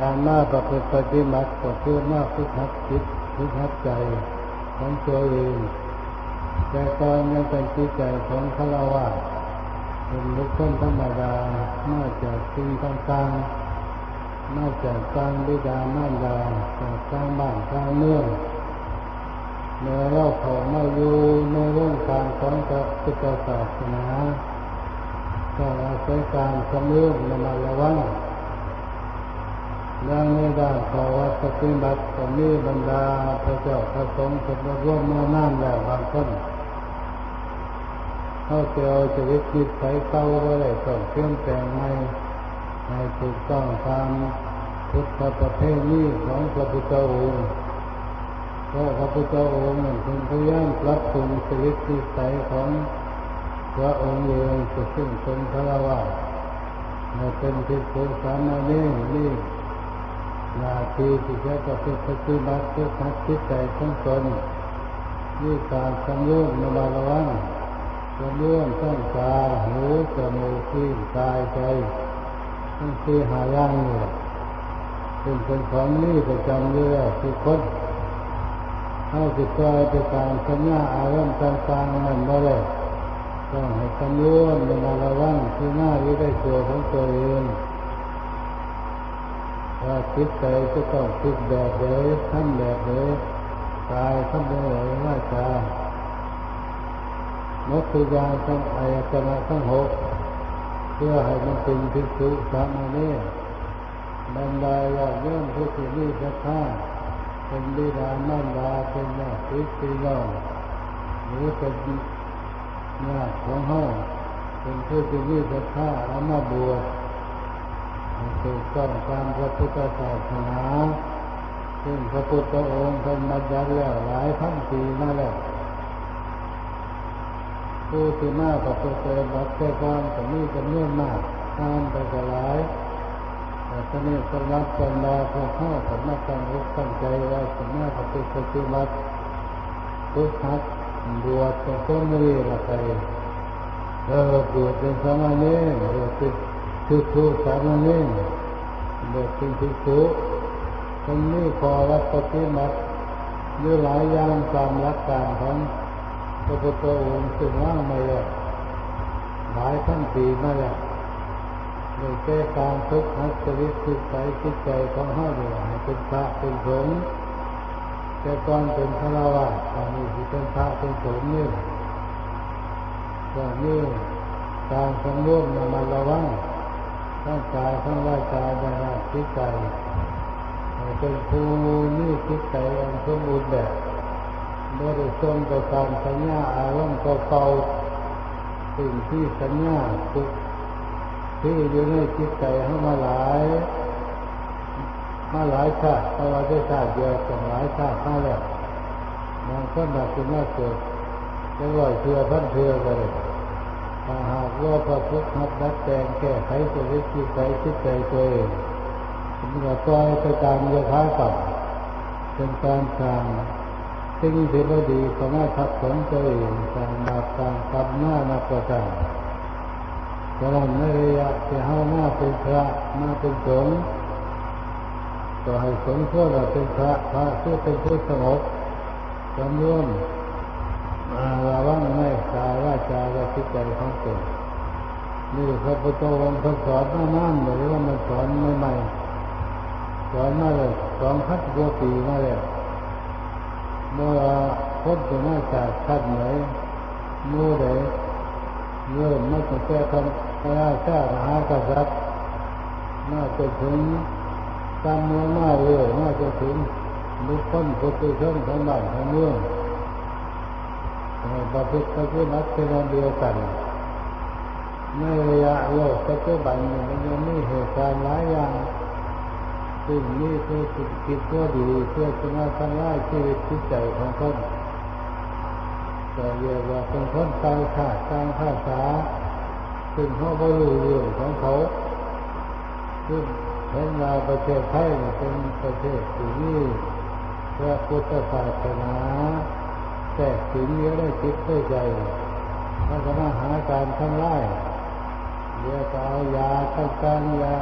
การมาประพฤติปฏิบัติก็คือมาฝึกหัดจิตฝึกหัดใจของตัวเองแต่ก่อนยังเป็นจิตใจของฆราวาสเป็นบุคคลธรรมดามาจากสิ่งต่างๆมาจากต่างบิดามารดาจากต่างบ้านต่างเมืองเมื่อเราเข้ามาอยู่ในเรื่องการของพระพุทธศาสนาก็อาศัยการสำนึกระมัดระวัง เรื่องในด้านภาวะปฏิบัติก็มีบรรดาพระเจ้าพระสงฆ์เป็นร่วมเมื่อนั่นแล้วบางคนเขาจะเอาชีวิตจิตใจเก่าไว้เลยต้องเปลี่ยนแปลงใหม่ให้ถูกต้องตามพุทธประเพณีของพระพุทธองค์เพราะพระพุทธองค์นั้นเป็นพยายามปรับปรุงชีวิตจิตใจของพระองค์เองจะซึ่งเป็นพระวาเป็นภิกษุสามเณรนี่ นาทีที่จะประพฤติปฏิบัติเพื่อทัดจิตใจของตนด้วยการสำรวมระมัดระวังสำรวมทั้งตาหูจมูกที่กายใจทั้งที่หาย่างเนี่ซึ่งเป็นของนี้ประจำเรือทุกคนเข้าจิตใจไปตามสัญญาอารมณ์ต่างๆนั่นมาเลยต้องให้สำรวมระมัดระวังที่หน้าอยู่ได้ตัวของตัวเอง ว่าคิดใจจะต้องคิดแบบไหนทำแบบไหนกายทำแบบไหนว่าจานักตุยาทั้งอายตนะทั้งหกเพื่อให้มันเป็นภิกษุสามเณรบรรดาญาติโยมผู้ที่มีศรัทธาเป็นบิดามารดาเป็นญาติพี่น้องหรือเป็นญาติของเฮาเป็นผู้ที่มีศรัทธาเอามาบวช ถูกต้องตามพระพุทธศาสนาซึ่งพระพุทธองค์เป็นบัญญัติแล้วหลายพันปีมาแล้วผู้ที่มาประพฤติปฏิบัติแต่ก่อนก็มีจำนวนมากตามไปก็หลายแต่ตอนนี้สำหรับบรรดาพวกเข้ากับมาตั้งอกตั้งใจว่าสมาประพฤติปฏิบัติทุกทักบวชเป็นต้นไม่ละไปเออบวชเป็นสามเณรบวชเป็น ทุกทุกสามเณรบวชเป็นทุกทุกตรงนี้พอวัดปฏิบัติอยู่หลายอย่างตามหลักการของพระพุทธองค์ซึ่งว่างมาแล้วหลายพันปีมาแล้วโดยแก้การทุกข์นักชีวิตจิตใจจิตใจของเฮาเนี่ยเป็นพระเป็นสงฆ์แต่ก่อนเป็นพระราวาตอนนี้ที่เป็นพระเป็นสงฆ์นี่ก็นี่การสำรวมมัดระวัง ทั้งกายทั้งวาจาในหน้าจิตใจเป็นภูนี่จิตใจอันสมบูรณ์แบบเมื่อได้ทรงไปตามสัญญาอารมณ์เก่าๆสิ่งที่สัญญาทุกที่อยู่ในจิตใจเข้ามาหลายมาหลายชาติเพราะเราได้ชาติเดียวสองหลายชาติมาแล้วบางคนแบบเป็นมาเกิดจะลอยเทือพันเทือกันเลย ถ้าหากว่าพระพุทธหัดดัดแปลงแก้ไขชีวิตจิตใจจิตใจตัวเองมันก็ปล่อยไปตามยธากับเป็นการสร้างสิ่งที่ไม่ดีสามารถทับถมตัวเองสร้างบาปสร้างกรรมหน้านับประการฉะนั้นในระยะที่เฮามาเป็นพระมาเป็นสงฆ์ก็ให้สงฆ์ทั่วเราเป็นพระพระที่อเป็นผู้สงบสำรวม ระวังไม่กายว่าจาและจิตใจของตนนี่พระพุทธองค์ท่านสอนมานานหรือว่ามันสอนใหม่ๆสอนมาเลยสองพันกว่าปีมาแล้วเมื่อพ้นจากมาจากท่านไหนมู่ใดเริ่มมาตั้งแต่ทำพระราชามหากษัตริย์มาจนถึงตามเมืองมาเรื่อยมาจนถึงบุคคลผู้ตุชนของบ้านของเมือง ประพฤติปฏิบัติเป็นเดียวกันในระยะโลกปัจจุบันมันยังมีเหตุการณ์หลายอย่างซึ่งนี่คือคิดคิดตัวดีเพื่อจะมาทำลายชีวิตจิตใจของคนก็เรียกว่าเป็นคนตางชาติต่างภาษาซึ่งเขาไม่รู้เรื่องของเขาซึ่งเห็นว่าประเทศไทยเป็นประเทศที่มีพระพุทธศาสนา แต่ถึงเลี้ยอะได้จิตได้ใจมันก็มาหาการทำลายเรียกเอายาต่างๆยา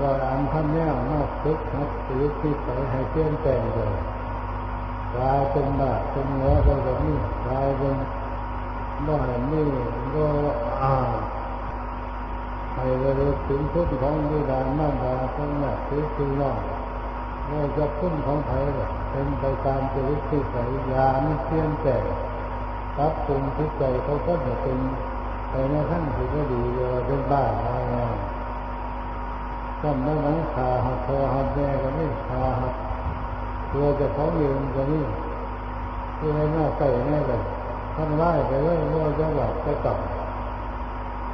ว่าอันท่านแน่นอกทุกนักชีวิตที่ไปให้เปลี่ยนแปลงเลยกลายเป็นบาปเป็นเนื้อไปแบบนี้กลายเป็นบ้านนี่ก็อ่าให้เราถึงทุกข์ของวิดานั่นดาทั้งนั้นคือคือน้องว่าจะพุ่นของไทยเลย เป็นไปตามชีวิตที่ใส่ยาไม่เปลี่ยนแปลงรับปรุงจิตใจเขาก็จะเป็นไปในขั้นที่ก็ดีเลยเป็นบ้าอะไรจำได้ไหมขาหักคอหักแย่ก็นี่ขาหักตัวจะเขาเองก็นี่ตัวหน้าใส่แน่เลยทำร้ายไปเลยว่าจะหลับจะกลับ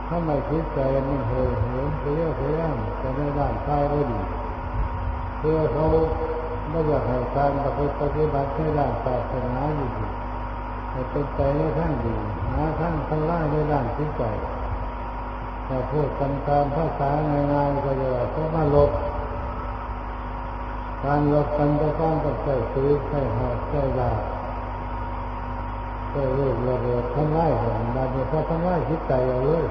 ถ้าไม่คิดใจมันเหยเหินเสียเสียจะได้ด้านซ้ายก็ดีเพื่อเขา ไม่อยากให้การปฏิบัติให้ด้านศาสนาอยู่ดีให้เป็นใจในทางดีหาทางทำร้ายในด้านจิตใจถ้าพูดกันตามภาษาง่ายๆก็จะว่าเขามาลบการลบกันจะต้องต้องใส่ซื้อใส่หอกใส่ดาบใส่ลูกระเบิดทำร้ายกันบางทีพอทำร้ายจิตใจเอาเลย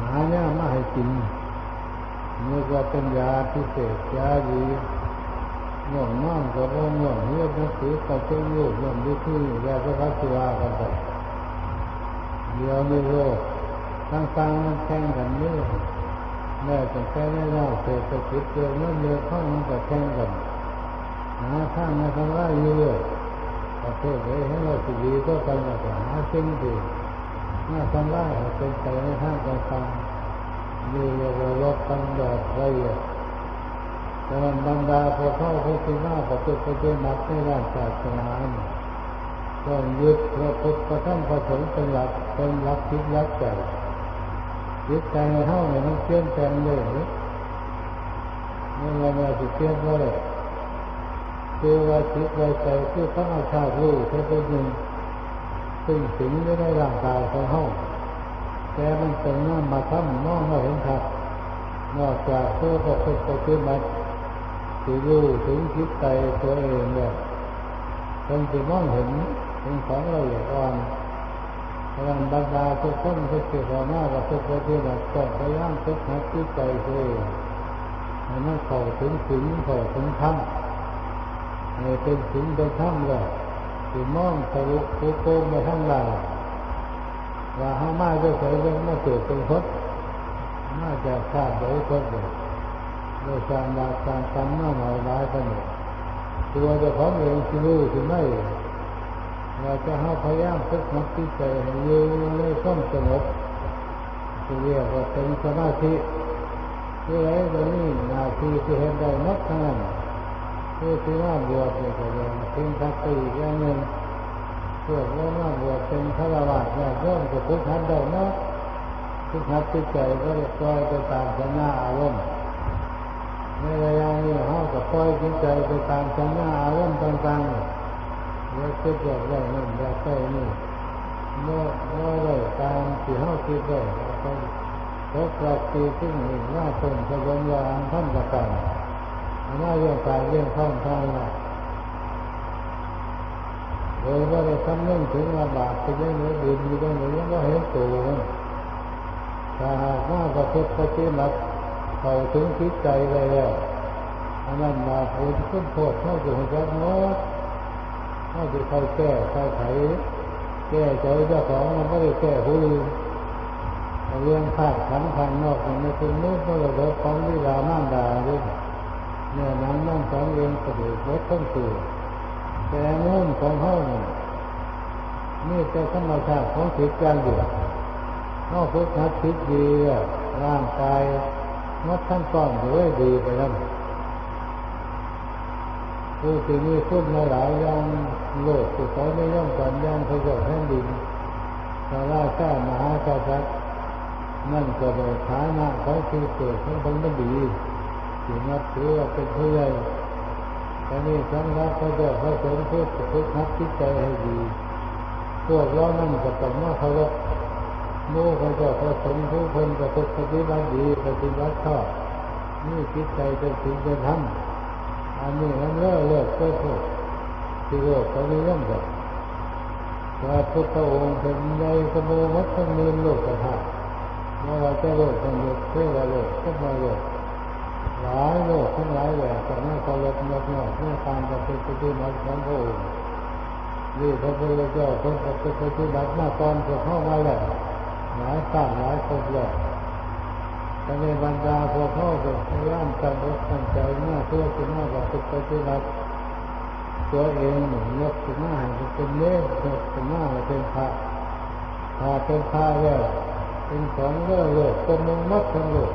หาเนี่ยมาให้กินนี่ก็เป็นยาพิเศษยาดี ง่วงนอนก็บ่ง่วงเรียนหนังสือก็เจ้าลูกเรื่องวิธียาจะพัฒนากันไปเดี๋ยวนี้โลกต่างๆมันแข่งกันเยอะแม้แต่แค่ในเราเศรษฐกิจเยอะเงินเยอะข้ามันก็แข่งกันหาทางมาทำร้ายเยอะประเทศไหนให้เราสิดีก็กันแล้วก็หาสิ่งดีมาทำร้าเป็นไปในทางต่างๆมีเรื่องลบกันแบบละเอียด แต่มันบรรดาพอเข้าพวกที่น่าประพฤติปฏิบัติในด้านศาสนาต้องยึดพระพุทธพระธรรมพระสงฆ์เป็นหลักเป็นหลักคิดหลักใจยึดใจเท่าเนี่ยมันเปลี่ยนแปลงเลยนี่เรามาสิเปลี่ยนว่าเลยคือว่าจิตว่าใจคือธรรมชาติรู้แค่เป็นหนึ่งซึ่งสิ่งไม่ได้ร่างกายของเฮาแต่มันเป็นน้ำมาทำมองมาเห็นครับนอกจากผู้ประพฤติปฏิบัติ ที่รู้ถึงจิตใจตัวเองเนี่ยคนที่มองเห็นเป็นของละเอียดอ่อนพลังบรรดาทุกคนทุกสิ่งของหน้ากับทุกปฏิบัติต้องพยายามทุกหัดจิตใจตัวเองให้มันเข้าถึงถึงเข้าถึงธรรมให้เป็นถึงเป็นธรรมเลยที่มองทะลุภูโกงมาทั้งหลายว่าห้ามาจะใส่เรื่องมาเกิดเป็นพดน่าจะชาติโดยพดเลย โดยการบาการกรรมน่าหน่อยร้ายกันหมดตัวเจ้าของเองที่รู้ที่ไม่เราจะห้าพยายามฝึกหัดจิตใจอยู่ในความสงบที่เรียกว่าเป็นสมาธิที่ไรตรงนี้นาทีที่เห็นได้นักทั้งนั้นคือที่ว่าบวชเนี่ยก็เลยเป็นทักษีอย่างหนึ่งพวกว่าว่าบวชเป็นพระบาทเนี่ยย่อมจะฝึกหัดได้นักฝึกหัดจิตใจก็จะปล่อยไปตามสัญญาอารมณ์ ในระยะนี้เขาก็ปล่อยจิตใจไปตามสัญญาอารมณ์ต่างๆแล้วคิดแบบได้นั่นแบบได้นี่เมื่อเมื่อได้ตามที่เขาคิดได้ก็พบปรับตีขึ้นหนึ่งว่าตนขบวนยานท่านประการว่าเรื่องการเรื่องท่องท่องนะโดยว่าได้คำนึงถึงว่าบาปเป็นยังไงบุญอยู่ตรงไหนยังว่าเห็นตัวถ้าหากว่าประพฤติปฏิบัติ เข้าถึงจิตใจได้แล้วอันนั้นมาพูดขึ้นโทษเข้าสู่หัวใจโน้ตเข้าสู่ใครแก้ใครไขแก้ใจเจ้าของมันไม่ได้แก้ผู้อื่นเรื่องภาคขันภายนอกมันไม่เป็นนู้นก็เลยลดของวิรามานดาด้วยเนี่ยน้ำนั่งสองเองกระดูกลดต้นตัวแต่นู้นของเขาเนี่ยนี่แต่ธรรมชาติของจิตใจอยู่เขาฝึกหัดจิตดีร่างกาย มัดทั้งก้อนเลยดีไปแล้วผู้ที่มีคุณหลายย่างโลกที่เขาไม่ย่อมกันย่างพระเจ้าแผ่นดินพระราชามหากษัตริย์นั่นก็โดยฐานะเขาคือเกิดของคนไม่ดีที่นับถือว่าเป็นผู้ใหญ่ต่นี่สำหรับพระเจ้าพระสงฆ์เพื่อฝึกนับจิตใจให้ดี พวกเรานั่นก็ต้องมาเคารพ โม่พระเจ้าพระสงฆ์ทุกคนก็ฝึกปฏิบัติดีปฏิบัติชอบนี่จิตใจเป็นสิ่งเป็นธรรมอันนี้มันเลิกเลิกกเลิกที่โลกเขาเรื่องแบบพระพุทธองค์เป็นใหญ่ขโมยวัดทั้งมืองโลกธาตุเมื่อเราจะโลกทั้งโลกเทวโลกก็มาโลกหลายโลกทั้งหลายแหล่แต่ไม่เคารพนกนอกเมื่อการปฏิบัติของพระองค์นี่พระพุทธเจ้าทรงปฏิบัติมาก่อนพวกเข้ามาแล้ว หลายสร้าหลายคนแล้วแต่ในบรรดาพวกเข้าก็พยายามตั้งอกตั้งใจมาเพื่อจะมาปฏิบัติตัวเองหนุนยกขึ้นมาให้เป็นเล่ยกขึ้นมาให้เป็นพระพาเป็นพระแล้วเป็นของเลื่อโลกเป็นมงมัดทั้งโลก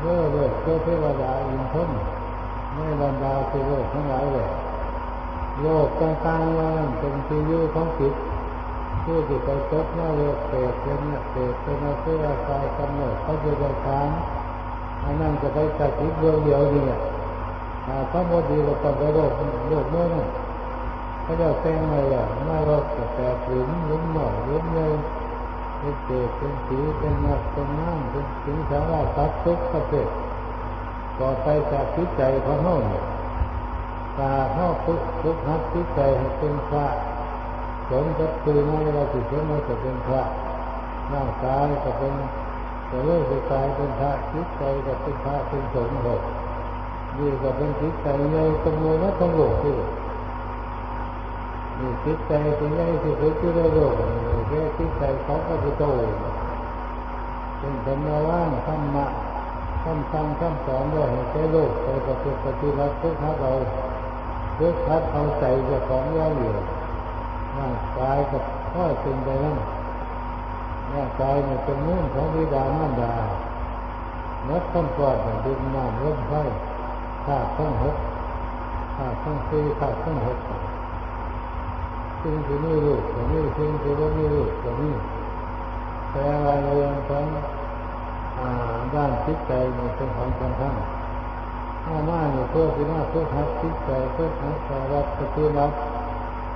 เลื่อโลกเพื่อเทวดาอินทนไม่บรรดาคือโลกทั้งหลายเลยโลกต่างๆว่าเป็นที่อยู่ของจิต ผู้ที่ไปตกมาโลกเปรตเป็นเนี่ยเปรตเป็นอาชีพอายกำเนิดเขาจะได้ทานอันนั้นจะไปจัดจิตเดียวเดียวเนี่ยถ้าหมดดีก็ต้องไปโลกโลกโน้นเขาจะแซงอะไรอะมาโลกแต่หลุมหลุมหน่อยหลุมเงินเป็นเศษเป็นสีเป็นนักเป็นน้ำเป็นสิงสาราตัดทุกประเภทต่อไปจากจิตใจของเขาเนี่ยตาเข้าทุกทุกหัดจิตใจให้เป็นพระ สมกับคือไม่ว่าจิตสมไม่จะเป็นพระร่างกายก็เป็นแต่เรื่องจิตใจเป็นพระจิตใจก็เป็นพระเป็นสมหกนี่ก็เป็นจิตใจในตรงนู้นะตรงโลกที่นี่จิตใจเป็นใหญ่ที่สุดที่โลกแค่จิตใจของพระพุทธเจ้าเป็นธรรมว่างธรรมะคำสั่งคำสอนว่าให้ใช้โลกไปปฏิบัติปฏิบัติทุกข์เราทุกข์เอาใจจะของเราอยู่ ร่างกายกับข้อเป็นไปนั่นร่างกายเนี่ยเป็นมุ่องของวิดามารดานัดต้นกอดดินน้ำลมไฟธาตุทั้งหกธาตุทั้งสี่ธาตุทั้งหกสิ่งที่มีรูปก็มีสิ่งที่ไม่มีรูปก็มีแต่ว่าเรื่องของด้านจิตใจเนี่ยเป็นของสำคัญถ้ามาเนี่ยเพื่อที่ว่าเพื่อทัดจิตใจเพื่อทัดสารวัตรปฏิบัติ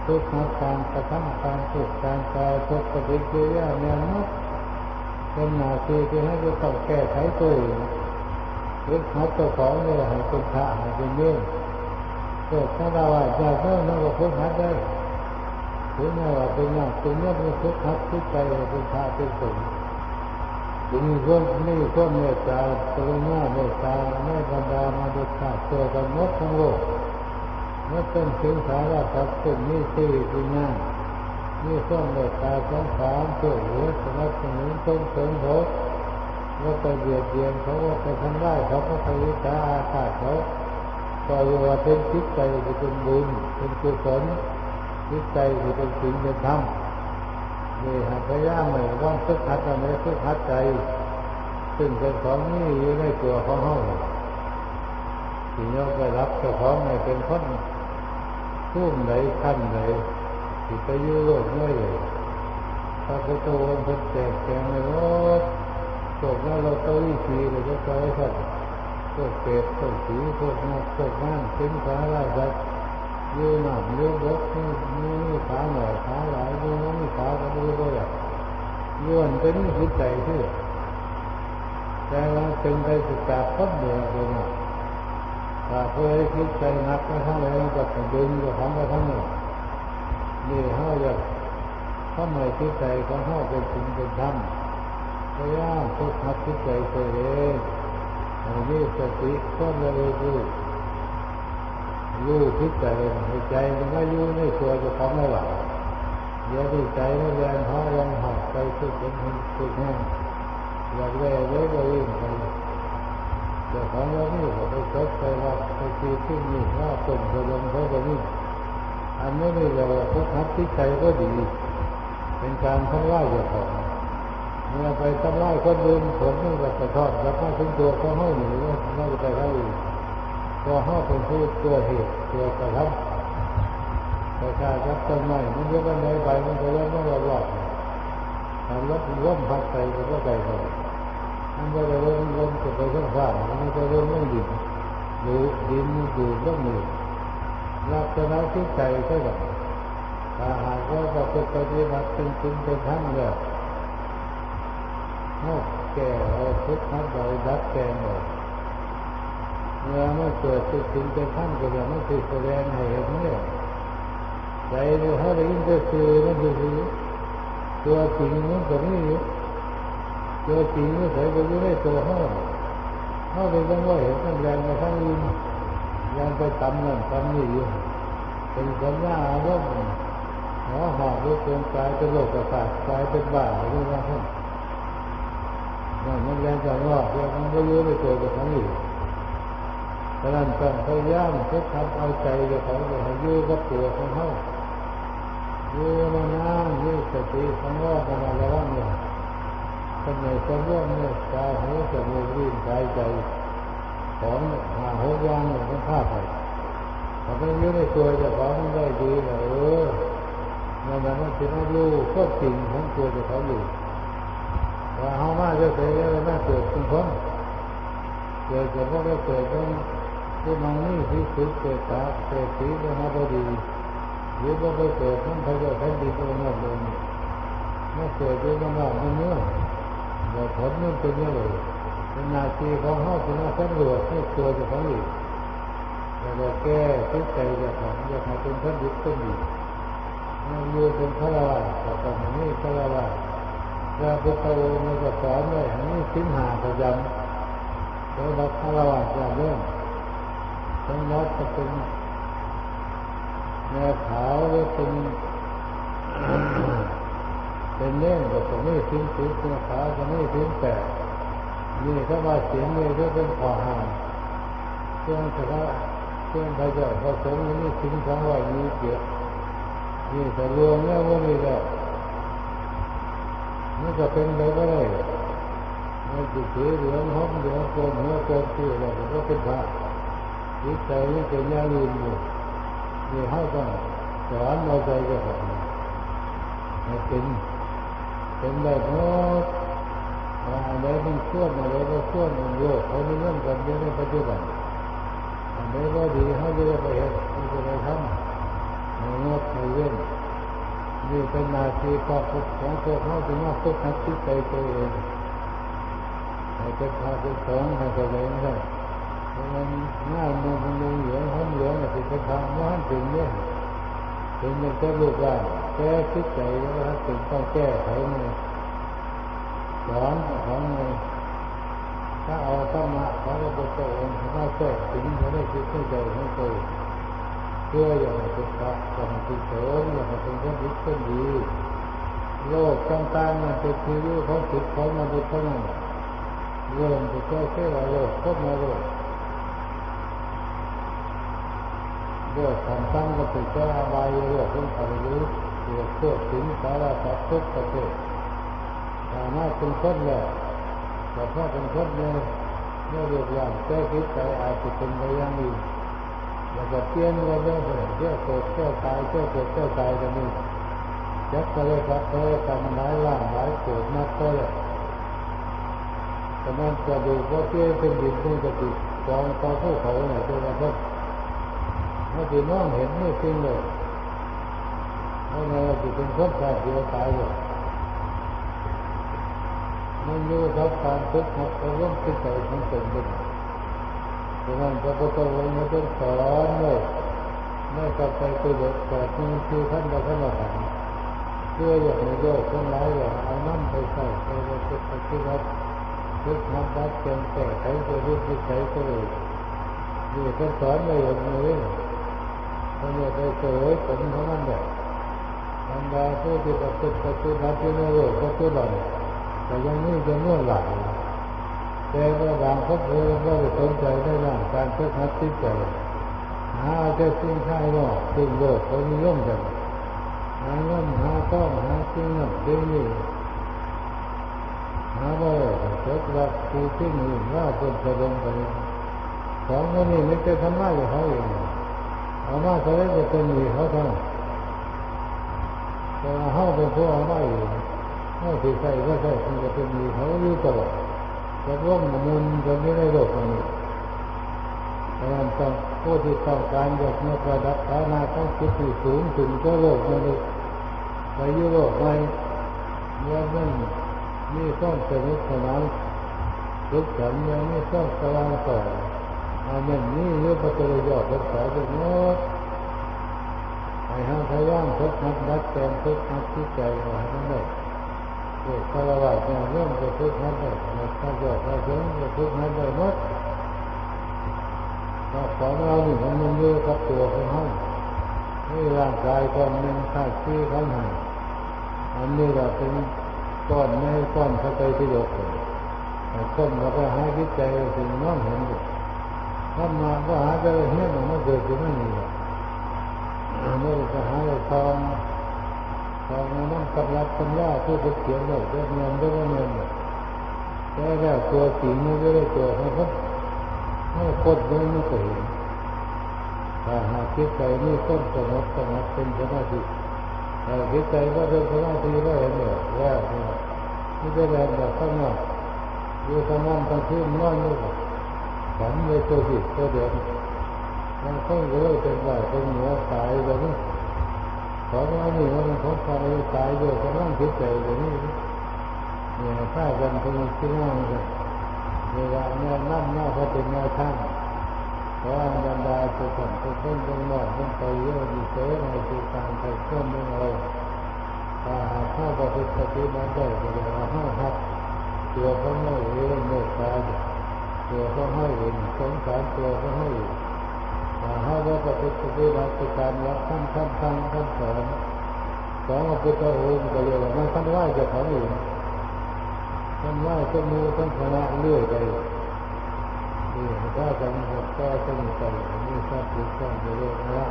เพื่อทัดการกระทำการฝึกการกายเพื่อปฏิบัติแนวนักเป็นหน้าที่ที่ให้เราต้องแก้ไขตัวเองเพื่อทัดเจ้าของเนี่ยให้เป็นพระให้เป็นเยื่อเกิดถ้าเราว่าจะเพิ่มนั่นก็เพื่อทัดได้ถึงแม้ว่าเป็นอย่างเป็นเนี่ยเป็นทุกข์ทัดจิตใจเป็นพระเป็นสงฆ์ถึงร่วมนี่ร่วมเมตตากรุณาเมตตาไม่บรรดามาดุจขาดตัวกันหมดทั้งโลก เมื่อเป็นสิงสารสัตว์เป็นนี่สี่วิญญาณนี่ร่วมเมตตาสงสารช่วยเหลือสนับสนุนต้นเสริมเขาว่าไปเบียดเบียนเขาว่าไปทำร้ายเขาก็ไปวิจาอาฆาตเขาก็อยู่ว่าเป็นจิตใจที่เป็นบุญเป็นกุศลจิตใจที่เป็นสิ่งเป็นธรรมนี่หากพยายามไม่ว่างฝึกหัดอะไรฝึกหัดใจ ซึ่งเป็นของนี้อยู่ในตัวของห้องที่ยกไปรับเจ้าของในเป็นคน ทุ่มไหนขั้นไหนที่ไปยุ่โลกไม่เลยพระพุทธองค์เป็นแจกแจงเลยว่าโศกแล้วเราเต้าวิธีเลยจะไปสักพวกเปรตพวกผีพวกนกพวกนั่นเป็นขาลาสัตว์ยืนหนักยืนรถนี่นี่ขาหน่อยขาหลายยืนนี่ขาก็ดูก็อยย้วนเป็นจิตใจที่แต่ว่าเป็นไปศึกษาพับเดียวเลยนะ ถ้าเพื่อให้คิดใจนักก็ทั้งเลยมันก็จะดึงกับของก็ทั้งหมดนี่เขาอยากทำไมจิตใจของเขาเป็นสิ่งเป็นธรรมพยายามฝึกหัดจิตใจตัวเองมีสติก็เลยรู้รู้คิดใจในใจมันก็อยู่ในตัวจ้าของไม่หลับเดี๋ยวที่ใจมันแรงห้อลงหักไปสุดเป็นสุดแห้งอยากแว่ไว้ก็วิ่งไป เจ้าของเรานี่ก็ไปตกไปว่าไปตีขึ้นนี่ว่าต้นกระลงเขาก็นี่อันนี้นี่เราพุทธัดที่ใจก็ดี เป็นการทำลายเจ้าของเมื่อไปทำลายคนอื่นผลมันก็สะท้อนกลับมาถึงตัวเขาเฮาหนีว่าน่ไปเขาอื่นตัวห้าเป็นผู้ตัวเหตุตัวกระทำแต่การรับต้นไม้มันยกไปไหนไปมันก็เริ่มว่าหลอกทำรถร่วมพัดไปมันก็ไปเลย มันก็จะเริ่มเริ่มจะไปข้างฟ้ามันก็เริ่มไม่ดินหรือดินดูดก็มือลักษณะที่ใจก็แบบถ้าหากว่าเราไปปฏิบัติเป็นจริงเป็นทั้งเลยเอาแก่เอาทุกข์เราดัดแก่หมดเมื่อมันเกิดสิ่งเป็นท่านก็ยังไม่ติดแสดงให้เห็นเนี่ยใจเราถ้าได้ยินจะสื่อนั่นคือตัวจริงมันก็ไม่อยู่ ตัวจริงมันใส่ไปอยู่ในตัวห้องเขาเลยต้องว่าเห็นมันแรงมาทั้งนี้ยังไปตำนั่นตำนี่อยู่เป็นสัญญาอารมณ์หัวหอบหรือเกินกายเป็นโรคประสาทกายเป็นบ้าหรือว่าท่านนั่นมันแรงจากว่าเรื่องมันก็ยื้อไปตัวกับทั้งนี้ดังนั้นต้องพยายามทุกทำเอาใจกับเขาเลยให้ยื้อกับตัวของเขายื้อมานั่งยื้อสติสังวรมาระวังเนี่ย สมัยสมร่วมเนี่ยตาหูจมูกลิ้นกายใจของหาหกอย่างเนี่ยต้องฆ่าไปถ้าไม่ยื้อในตัวจะของมันได้ดีเลยเออนั่นแหละมันจะไม่รู้ควบจริงของตัวจะเขาอยู่ว่าเขามาจะเสียแล้วน่าเกิดเป็นคนเกิดจากว่าเกิดต้องผู้มังนี่ที่สุดเกิดตาเกิดสีมหาบดีหรือว่าไปเกิดทั้งพระเจ้าแผ่นดินองค์นั้นเลยเมื่เกิดด้วยน้ำมันเนื้อ เดี๋ยวผลมันเป็นยังไงเป็นนาทีของเขาเป็นนาทีรวจให้ตัวจะเขาอยู่แต่เราแก้ทุกใจจะของจะมาเป็นพระดิบเป็นดีมันอยู่เป็นพระลาแต่ตอนนี้พระลาชาพระพุทธองค์ก็สอนไว้ให้มีสินหาประจำแล้วรับพระลาจะเริ่มทั้งนัดจะเป็นแนวขาวหรือเป็น เป็นเล่นก็จะไม่ทิ้งทิ้งแนวขาก็ไม่ทิ้งแต่นี่ถ้าว่าเสียงนี่ก็เป็นขอห่างเครื่องสระเครื่องพระเจ้าพระสงฆ์นี่ทิ้งทั้งว่ามีเกียรตินี่แต่รวมแล้วว่านี่แล้วนี่ก็เป็นไปก็ได้ไม่ติดถือเหลืองห้องเหลืองโกนหัวโกนชื่ออะไรก็เป็นพระจิตใจนี่เป็นยาลืมอยู่นี่ให้ต้องสอนเราใจก็แบบให้เป็น เป็นแบบโน้ตอะไรมันช่วนอะไรก็ช่วนมันโยกเขาไม่เรื่องกันเยอะในปัจจุบันอันนี้ก็ดีเขาจะได้ไปเห็นจะได้ทำในงดในเว้นนี่เป็นนาทีความฝึกของพวเขาถึงว่าฝึกหัดจิตใจตัวเองให้เป็นพาเป็นสองให้ตัวเองได้มันหน้ามันมันเหลืองห้องเหลืองอะไรเป็นทางว่านถึงเนี่ยถึงมันจะลูกว่า แก้คิดใจแล้วถึงต้องแก้ไขมันสอนของมันถ้าเอาธรรมะของพระพุทธองค์มาแทรกถึงจะได้คิดให้ใจให้ตัวเพื่ออย่างเป็นพระอย่างเป็นโสมอย่างเป็นคนดีคนดีโลกต่างๆมันเป็นชีวิตของจิตของมนุษย์เท่านั้นเริ่มจะแก้แค่โลกพบมาโลกโลกสำคัญก็คือแก้อบายโลกเป็นปริ ยุทธ์เกี่วถึงสารพัดทุกประเภทสามารถเป็นคนแล้แต่ถ้าเป็นคนเนี่ยเมื่อเรียกว่าแก้คิดใจอาจจะเป็นไปอยังอื่นแล้วก็เปลี่ยนกันเรื่องเที่ยวโกรธเที่ยวตายเที่ยวโกรธเที่ยวตายกันนี่ยักษ์ก็เลยครับเธอทำร้ายร่างร้ายโกรธมากก็เลยฉะนั้นจะดูว่าเปลี่ยนเป็นดินเป็นกระติกองต่อผู้เขาเนี่ยตัวนั้นเมื่อที่น้องเห็นนี่จริงเลย เมื่อไงจะเป็นคนแค่เดียวตายเลยมันอยู่กับการฝึกหัดอารมณ์ที่ใจของตนเองฉะนั้นพระพุทธองค์ต้องสอนเลยไม่กลับไปตัวเด็กแต่ที่คือท่านพระธรรมขันธ์เพื่ออย่างในโลกทั้งหลายอย่างเอาน้ำไปใส่ไปในจิตปฏิบัติฝึกหัดดัดเปลี่ยนแก้ไขตัวรู้ที่ใจตัวเองนี่ท่านสอนมาอย่างนี้ท่านจะไปเสวยผลของมันแบบ บรรดาผู้ที่ปฏิบัติปฏิบัติในโลกปัจจุบันแต่ยังนี่จะนวดหลายแต่ว่าบางคนเองก็ไม่สนใจในเรื่องการฝึกหัดจิตใจหาแต่สิ่งข้างนอกสิ่งโลกเขานิยมกันหาเงินหาต้องหาสิ่งนั้นสิ่งนี้หาว่าเกิดว่าคือที่หนึ่งว่าคนแสดงไปของมันนี่ไม่ใช่ทำหน้าอย่างเขาเองเอามาเขาเลยจะเป็นมีเขาทำ แต่ว่าเขาเป็นผู้เอามาเองเขาถือใส่ก็ใส่มันจะเป็นมีเขาอยู่ตลอดจะร่วมมุนจะไม่ได้โลกนี้ดังนั้นต้องผู้ที่ต้องการอยากยกระดับฐานะของจิตที่สูงถึงก็โลกนุษย์ไปยุโรปไปเมื่อนั้นมีความสนุกสนานทุกขันยังมีความสว่างต่ออันนั้นนี่เรื่องปัจจัยยอดรักษาเป็นโน้ต ให้ห้งพยายามทุกนัดนัดแกนทุกนัดที่ใจเอาให้ทั้งหมดพวกคารวะเนี่ยเรื่องจะทุกนัดได้พระเจ้าพระสงฆ์จะทุกนัดได้หมดของเราหนี่มันมันอยู่กับตัวของเรานี่ร่างกายก้อนหนึ่งธาตุที่ขันห้าอันนี้ก็เป็นก้อนไม่ก้อนเข้าไปที่โลกเลยแต่คนเราไปหาวิจัยสิ่งน้องเห็นอยู่ถ้ามาก็หาใจเห็นมันเกิดขึ้นไม่มีหรอก ไม่ได้ไปหาทองทองมันกำลับกำลังที่จะเขียนเลยจะเงินได้เงินแต่แล้วตัวสีมันไม่ได้ตัวเขาเขาเขาคนมันไม่เคยเห็นถ้าหากคิดใจนี่ต้นสงบสงบเป็นสมาธิแต่คิดใจว่าเป็นสมาธิก็เห็นเลยแล้วนี่จะแบบแบบข้างนอกอยู่ข้างนอกบางทีมันนอนอยู่กับฉันเลยตัวผิดตัวเดียว บางคนก็เลยเป็นว่าเป็นเหนือสายแบบนี้ของเรานี่มันของใครสายอยู่ข้างนอกคิดใจแบบนี้เนี่ยถ้ากันเป็นที่นั่งกันเวลาเนี่ยนั่งหน้าเขาเป็นแนวท่างเพราะว่าบรรดาสุขันทุกคนเป็นหมอดเป็นไปเยอะดีเสียในสุขันไปเคลื่อนเรื่องอะไรถ้าหากเข้าประพฤติปฏิบัติได้ก็เรียกว่าห้าหักตัวเขาให้เองเมตตาตัวเขาให้เองสงสารตัวเขาให้ หาว่าประพฤติปฏิบัติตามหลักขั้นขั้นขั้นขั้นสอนสองพระพุทธองค์ก็เรียกว่ามันขั้นไหวจะของอื่นท่านว่าจะมูท่านคณะเลื่อยไปนี่ถ้าจะมีก็จะมีไปนี่ทราบถึงควาบเจริญละ